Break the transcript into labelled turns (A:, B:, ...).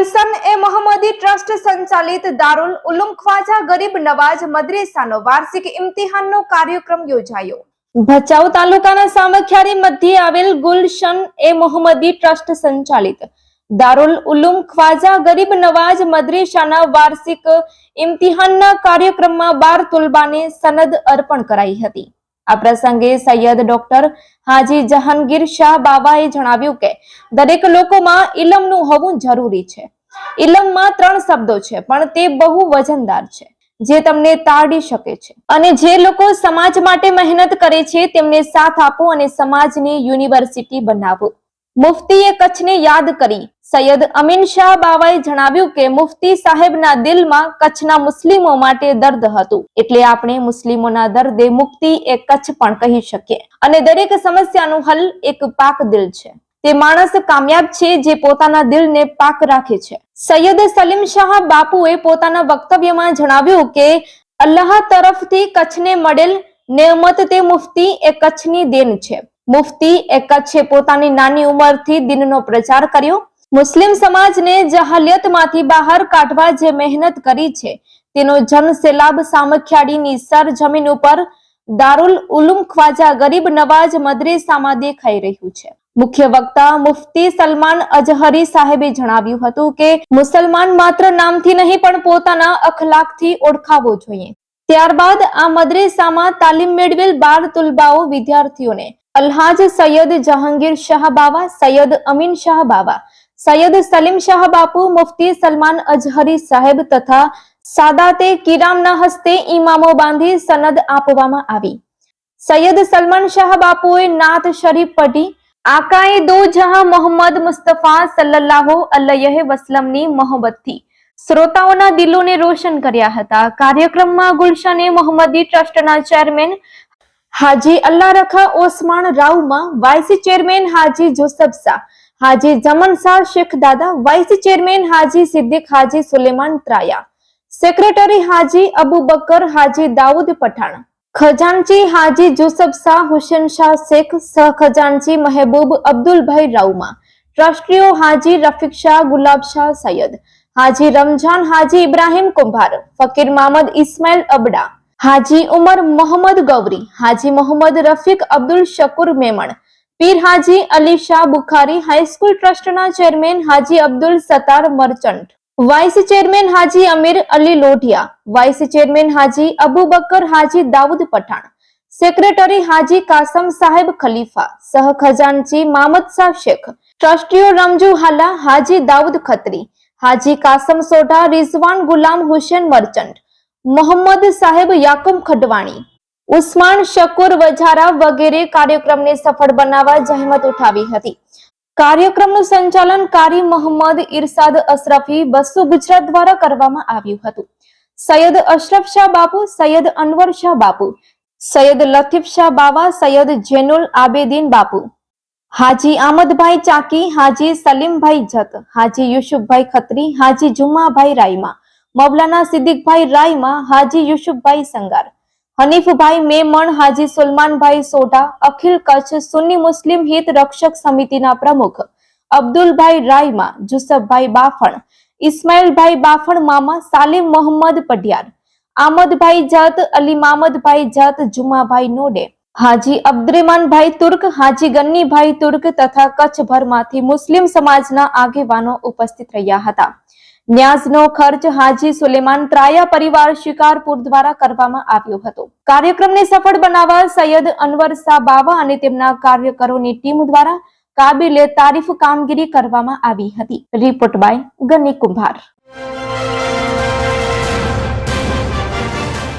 A: ગુલશન એ Mohammadi trust સંચાલિત દારુલ ઉલુમ ખ્વાજા ગરીબ નવાજ મદ્રેસાનો વાર્ષિક ઇમ્તિહાનનો કાર્યક્રમ યોજાયો. ભચાઉ તાલુકાના સામખિયારી મધ્યે આવેલ ગુલશન એ મોહમ્મદી ટ્રસ્ટ સંચાલિત દારુલ ઉલુમ ખ્વાજા ગરીબ નવાજ મદ્રેસાના વાર્ષિક ઇમ્તિહાનના કાર્યક્રમમાં બાર તુલબાને સનદ અર્પણ કરાઈ હતી. આ પ્રસંગે સૈયદ ડોક્ટર હાજી જહાંગીર શાહ બાબાએ જણાવ્યું કે, દરેક લોકોમાં ઇલમનું હોવું જરૂરી છે. ઇલમમાં ત્રણ શબ્દો છે, પણ તે બહુ વજનદાર છે, જે તમને તાડી શકે છે. અને જે લોકો સમાજ માટે મહેનત કરે છે, તેમને સાથ આપો અને સમાજને યુનિવર્સિટી બનાવો. મુફતીએ કચ્છને યાદ કરી. સૈયદ અમીન શાહ બાવાએ જણાવ્યું કે મુફતી સાહેબના દિલમાં કચ્છના મુસ્લિમો માટે દર્દ હતું. એટલે આપણે મુસ્લિમોના દર્દે મુક્તિ એ કચ્છ પણ કહી શકીએ. અને દરેક સમસ્યાનું હલ એક પાક દિલ છે. તે માણસ કામયાબ છે જે પોતાના દિલને પાક રાખે છે. સૈયદ સલીમ શાહ બાપુએ પોતાના વક્તવ્યમાં જણાવ્યું કે, અલ્લાહ તરફથી કચ્છને મળેલ નેમત તે મુફતી એ કચ્છની દેન છે. મુફતી એ પોતાની નાની ઉંમરથી દિનનો પ્રચાર કર્યો. મુસ્લિમ સમાજને જહાલિયતમાંથી બહાર કાઢવા જે મહેનત કરી છે, તેનો જનસેલાબ સામખ્યાડીની સર જમીન ઉપર દારુલ ઉલુમ ખ્વાજા ગરીબ નવાજ મદ્રેસામાં દેખાઈ રહ્યું છે. મુખ્ય વક્તા મુફતી સલમાન અજહરી સાહેબે જણાવ્યું હતું કે, મુસલમાન માત્ર નામથી નહીં, પણ પોતાના અખલાકથી ઓળખાવો જોઈએ. ત્યારબાદ આ મદ્રેસામાં તાલીમ મેળવેલ બાર તુલબાઓ વિદ્યાર્થીઓને અલ્હાજ સૈયદ જહાંગીર શાહ બાવા, સૈયદ અમીન શાહ બાવા, સૈયદ સલીમ શાહ બાપુ, મુફતી સલમાન અજહરી સાહેબ તથા સાદાતે કિરામના હસ્તે ઇમામો બાંધી સનદ આપવામાં આવી. સૈયદ સલમાન શાહ બાપુએ નાત શરીફ પઢી, આકાએ દો જહાં મોહમ્મદ મુસ્તફા સલ્લલ્લાહુ અલૈહિ વસલમની મોહબ્બતથી શ્રોતાઓના દિલોને રોશન કર્યા હતા. કાર્યક્રમમાં ગુલશને મોહમ્મદી ટ્રસ્ટના ચેરમેન હાજી અલ્લા રખા ઓસમાણ રાઉમાં vice chairman Haji Joseph Shah, હાજી જમન શાહ શેખ દાદા, વાઇસ ચેરમેન હાજી સિદ્દીક હાજી સુલેમાન ત્રાયા, સેક્રેટરી હાજી અબુ બકર હાજી દાઉદ પઠાણ, ખજાનચી હાજી જુસફ શાહ, હુસેન શાહ શેખ, સહ ખજાનચી મહેબૂબ અબ્દુલભાઈ રાઉમા ટ્રસ્ટીઓ હાજી રફીક શાહ ગુલાબ શાહ સૈયદ, હાજી રમઝાન હાજી ઇબ્રાહિમ કુંભાર, ફકીર મામદ ઇસ્માઇલ અબડા હાજી ઉમર મોહમ્મદ ગૌરી, હાજી મોહમ્મદ રફીક અબ્દુલ શકુર મેમણ, પીર હાજી અલી શાહ બુખારી હાઈસ્કૂલ ટ્રસ્ટના chairman Haji Abdul Sattar Merchant, vice chairman Haji Amir Ali Lodhiya, vice chairman Haji Abu Bakar હાજી દાઉદ પઠાણ, સેક્રેટરી હાજી કાસમ સાહેબ ખલીફા સહ ખજાનચી મામદ શાહ શેખ, ટ્રસ્ટીઓ રમજુ હાલા હાજી દાઉદ ખત્રી, હાજી કાસમ સોઢા રિઝવાન ગુલામ હુસેન મર્ચન્ટ મોહમ્મદ સાહેબ યાકુબ ખડવાણી, ઉસ્માન શકુર વજારા વગેરે કાર્યક્રમને સફળ બનાવવા જહેમત ઉઠાવી હતી. કાર્યક્રમનું સંચાલન કારી મોહમ્મદ ઇરશાદ અશરફી બસો ગુજરાત દ્વારા કરવામાં આવ્યું હતું. સૈયદ અશરફ શાહ બાપુ, સૈયદ અનવર શાહ બાપુ, સૈયદ લતીફ શાહ બાવા, સૈયદ જેનુલ આબેદીન બાપુ, હાજી આમદભાઈ ચાકી, હાજી સલીમભાઈ જત, હાજી યુસુફભાઈ ખત્રી, હાજી જુમાભાઈ રાઈમા મૌલાના સિદ્દીકભાઈ રાઈમા હાજી યુસુફભાઈ સંગાર, હનીફભાઈ મેમણ, હાજી સુલમાનભાઈ સોઢા, અખિલ કચ્છ સુન્ની મુસ્લિમ હિત રક્ષક સમિતિના પ્રમુખ, અબ્દુલભાઈ રાઈમા જુસફભાઈ બાફણ, ઇસ્માઇલભાઈ બાફણ મામા સાલિમ મોહમ્મદ પઢિયાર, આમદભાઈ જત, અલી મામદભાઈ જત, જુમાભાઈ નોડે, હાજી અબ્દુરમાનભાઈ તુર્ક, હાજી ગન્નીભાઈ તુર્ક તથા કચ્છભરમાંથી મુસ્લિમ સમાજના આગેવાનો ઉપસ્થિત રહ્યા હતા. ન્યાઝનો ખર્ચ હાજી સુલેમાન ત્રાયા પરિવાર શિકારપુર દ્વારા કરવામાં આવ્યો હતો. કાર્યક્રમને સફળ બનાવવા સૈયદ અનવર શાહ બાવા અને તેમના કાર્યકરોની ટીમ દ્વારા કાબિલે તારીફ કામગીરી કરવામાં આવી હતી. રિપોર્ટ બાય ગની કુંભાર.